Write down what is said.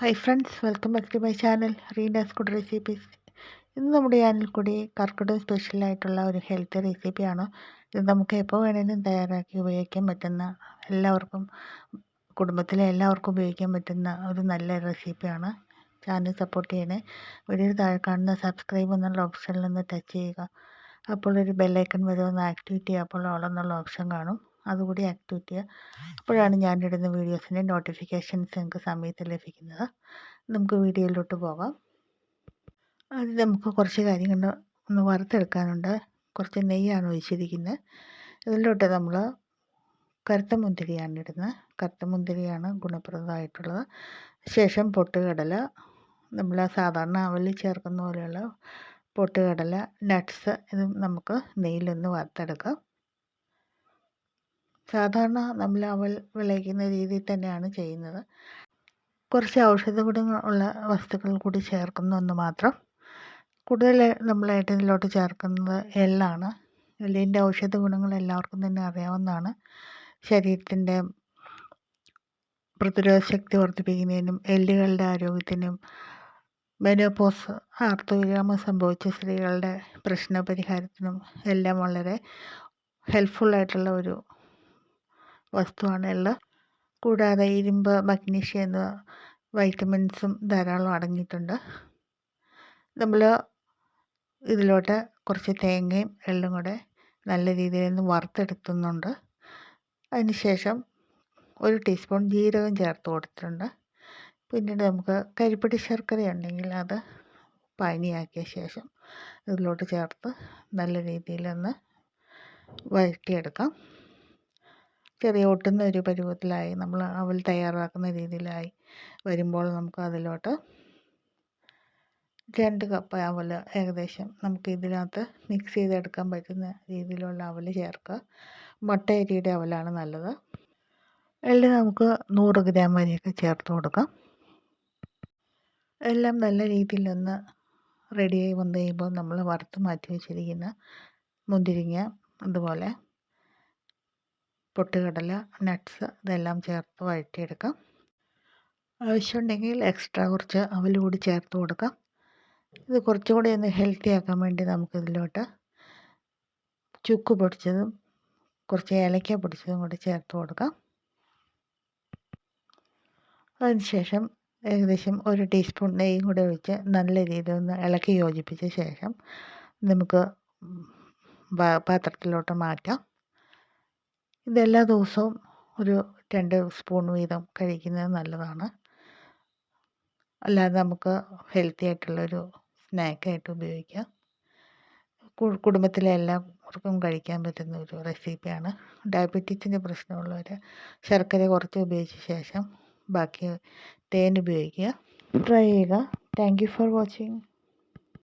Hi friends welcome back to my channel Reena's good recipes ഇന്ന് നമ്മുടെ channel കൂടി കർക്കിടക സ്പെഷ്യലായിട്ടുള്ള ഒരു ഹെൽത്തി റെസിപ്പിയാണ് ഇത് നമുക്ക് എപ്പോൾ വേണമെങ്കിലും തയ്യാറാക്കി ഉപയോഗിക്കാൻ പറ്റുന്ന എല്ലാവർക്കും കുടുംബത്തിലെ എല്ലാവർക്കും ഉപയോഗിക്കാൻ പറ്റുന്ന ഒരു നല്ല റെസിപ്പിയാണ് ചാനൽ സപ്പോർട്ട് ചെയ്യണേ. വീഡിയോ താഴെ കാണുന്ന സബ്സ്ക്രൈബ് എന്നുള്ള ഓപ്ഷനിൽ നിന്ന് ടച്ച് ചെയ്യുക. അപ്പോൾ ഒരു ബെല്ലൈക്കൺ വരുമെന്ന് ആക്ടിവേറ്റ് അപ്പോൾ ഓൾ എന്നുള്ള ഓപ്ഷൻ കാണും. അതുകൂടി ആക്ടിവേറ്റ് ചെയ്യുക അപ്പോഴാണ് ഞാൻ ഇടുന്ന വീഡിയോസിന്റെ നോട്ടിഫിക്കേഷൻസ് നിങ്ങൾക്ക് സമയത്ത് ലഭിക്കുന്നത്. നമുക്ക് വീഡിയോയിലോട്ട് പോകാം. അത് നമുക്ക് കുറച്ച് കാര്യങ്ങൾ ഒന്ന് വറുത്തെടുക്കാനുണ്ട്. കുറച്ച് നെയ്യാണ് ഒഴിച്ചിരിക്കുന്നത്. ഇതിലോട്ട് നമ്മൾ കറുത്ത മുന്തിരിയാണ് ഇടുന്നത്. കറുത്ത മുന്തിരിയാണ് ഗുണപ്രദമായിട്ടുള്ളത്. ശേഷം പൊട്ടുകടല. നമ്മൾ സാധാരണ അവലിൽ ചേർക്കുന്ന പോലെയുള്ള പൊട്ടുകടല നട്ട്സ് ഇത് നമുക്ക് നെയ്യിലൊന്ന് വറുത്തെടുക്കാം. സാധാരണ നമ്മൾ അവൾ വിളയിക്കുന്ന രീതിയിൽ തന്നെയാണ് ചെയ്യുന്നത്. കുറച്ച് ഔഷധ ഗുണങ്ങളുള്ള വസ്തുക്കൾ കൂടി ചേർക്കുന്നു മാത്രം. കൂടുതൽ നമ്മളായിട്ട് ഇതിലോട്ട് ചേർക്കുന്നത് എള്ളാണ് എല്ലിന്റെ ഔഷധ ഗുണങ്ങൾ എല്ലാവർക്കും തന്നെ അറിയാവുന്നതാണ്. ശരീരത്തിന്റെ പ്രതിരോധ ശക്തി വർദ്ധിപ്പിക്കുന്നതിനും എല്ലുകളുടെ ആരോഗ്യത്തിനും മെനോപോസ് ആർത്തവിരാമം സംഭവിച്ച സ്ത്രീകളുടെ പ്രശ്ന പരിഹാരത്തിനും എല്ലാം വളരെ ഹെൽപ്ഫുള്ളായിട്ടുള്ള ഒരു വസ്തുവാണ് എള്ള് കൂടാതെ ഇരുമ്പ് മഗ്നീഷ്യം എന്ന വൈറ്റമിൻസും ധാരാളം അടങ്ങിയിട്ടുണ്ട്. നമ്മൾ ഇതിലോട്ട് കുറച്ച് തേങ്ങയും എള്ളും കൂടെ നല്ല രീതിയിൽ ഒന്ന് വറുത്തെടുക്കുന്നുണ്ട്. അതിനുശേഷം ഒരു ടീസ്പൂൺ ജീരകം ചേർത്ത് കൊടുത്തിട്ടുണ്ട്. പിന്നീട് നമുക്ക് കരിപ്പട്ടി ശർക്കര ഉണ്ടെങ്കിൽ അത് പാനിയാക്കിയ ശേഷം ഇതിലോട്ട് ചേർത്ത് നല്ല രീതിയിലൊന്ന് വഴറ്റിയെടുക്കാം. ചെറിയ ഒട്ടുന്ന ഒരു പരുവത്തിലായി. നമ്മൾ അവൽ തയ്യാറാക്കുന്ന രീതിയിലായി വരുമ്പോൾ നമുക്ക് അതിലോട്ട് രണ്ട് കപ്പ് അവൽ ഏകദേശം നമുക്ക് ഇതിനകത്ത് മിക്സ് ചെയ്തെടുക്കാൻ പറ്റുന്ന രീതിയിലുള്ള അവൽ ചേർക്കുക. മുട്ട അരിയുടെ അവലാണ് നല്ലത്. എള്ളി നമുക്ക് നൂറ് ഗ്രാം വരെയൊക്കെ ചേർത്ത് കൊടുക്കാം. എല്ലാം നല്ല രീതിയിലൊന്ന് റെഡിയായി വന്നു കഴിയുമ്പോൾ നമ്മൾ വറുത്ത് മാറ്റി വെച്ചിരിക്കുന്ന മുന്തിരിങ്ങ അതുപോലെ പൊട്ടുകടല നട്ട്സ് ഇതെല്ലാം ചേർത്ത് വഴറ്റിയെടുക്കാം. ആവശ്യമുണ്ടെങ്കിൽ എക്സ്ട്രാ കുറച്ച് അവൽ കൂടി ചേർത്ത് കൊടുക്കാം. ഇത് കുറച്ചുകൂടി ഒന്ന് ഹെൽത്തി ആക്കാൻ വേണ്ടി നമുക്കിതിലോട്ട് ചുക്ക് പൊടിച്ചതും കുറച്ച് ഏലക്ക പൊടിച്ചതും കൂടി ചേർത്ത് കൊടുക്കാം. അതിനുശേഷം ഏകദേശം ഒരു ടീസ്പൂൺ നെയ്യും കൂടി ഒഴിച്ച് നല്ല രീതിയിൽ ഒന്ന് ഇളക്കി യോജിപ്പിച്ച ശേഷം നമുക്ക് പാത്രത്തിലോട്ട് മാറ്റാം. ഇതെല്ലാ ദിവസവും ഒരു രണ്ട് സ്പൂൺ വീതം കഴിക്കുന്നത് നല്ലതാണ്. അല്ലാതെ നമുക്ക് ഹെൽത്തി ആയിട്ടുള്ളൊരു സ്നാക്കായിട്ട് ഉപയോഗിക്കാം. കുടുംബത്തിലെ എല്ലാവർക്കും കഴിക്കാൻ പറ്റുന്ന ഒരു റെസിപ്പിയാണ് ഡയബറ്റീസിന്റെ പ്രശ്നമുള്ളവർ ശർക്കര കുറച്ച് ഉപയോഗിച്ച ശേഷം ബാക്കി തേൻ ഉപയോഗിക്കുക. ട്രൈ ചെയ്യുക. Thank you for watching